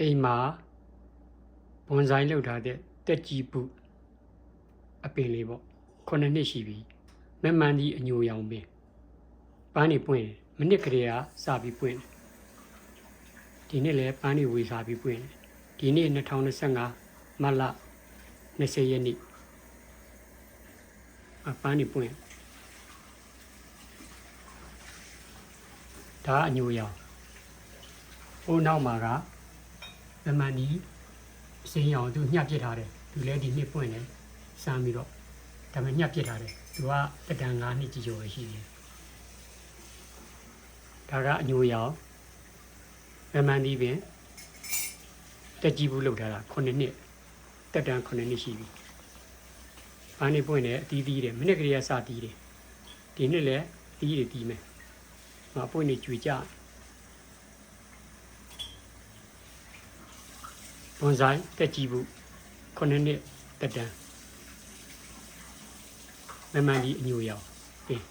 အိမ်မှာဘွန်ဆိုင်လောက်ထားတဲ့တက်ကြီးပုအပင်လေးပေါ့ခုနှစ်နှစ်ရှိပြီမမှန်ဒီအညိုရောင်ပင်ပန်းနေပွင့်တယ်မနစ်ကလေးကစပြီးပွင့်တယ်ဒီနေ့လည်းပန်းနေဝေစားပြီးပွင့်တယ်ဒီနေ့2025မတ်လ20ရက်နေ့အပန်းနေပွင့်ဒါအညိုရောင်ဟိုနောက်မှာက မမှန်ဒီစင်းရောင်သူညှပ်ပစ်ထားတယ်သူလည်းဒီနှစ်ပွင့်တယ်စမ်းပြီးတော့ဒါပေမဲ့ညှပ်ပစ်ထားတယ်သူကတဒံ9နှစ်ကြီးကျော်ရှိတယ်ဒါကအညိုရောင်မမှန်ဒီပင်တက်ကြီးဘူးလောက်ထားတာ9နှစ်တက်တန်း9နှစ်ရှိပြီဘာနေပွင့်တယ်အတီးတီးတယ်မိနစ်ကလေးကစတီးတယ်ဒီနှစ်လည်းတီးတယ်တီးမယ်ငါပွင့်နေကြွေကြ ဘွန်ဆိုင်တက်ကြီးဘူး9နှစ်တက်တန်းမမှန်ဒီအညိုရောင်ပင်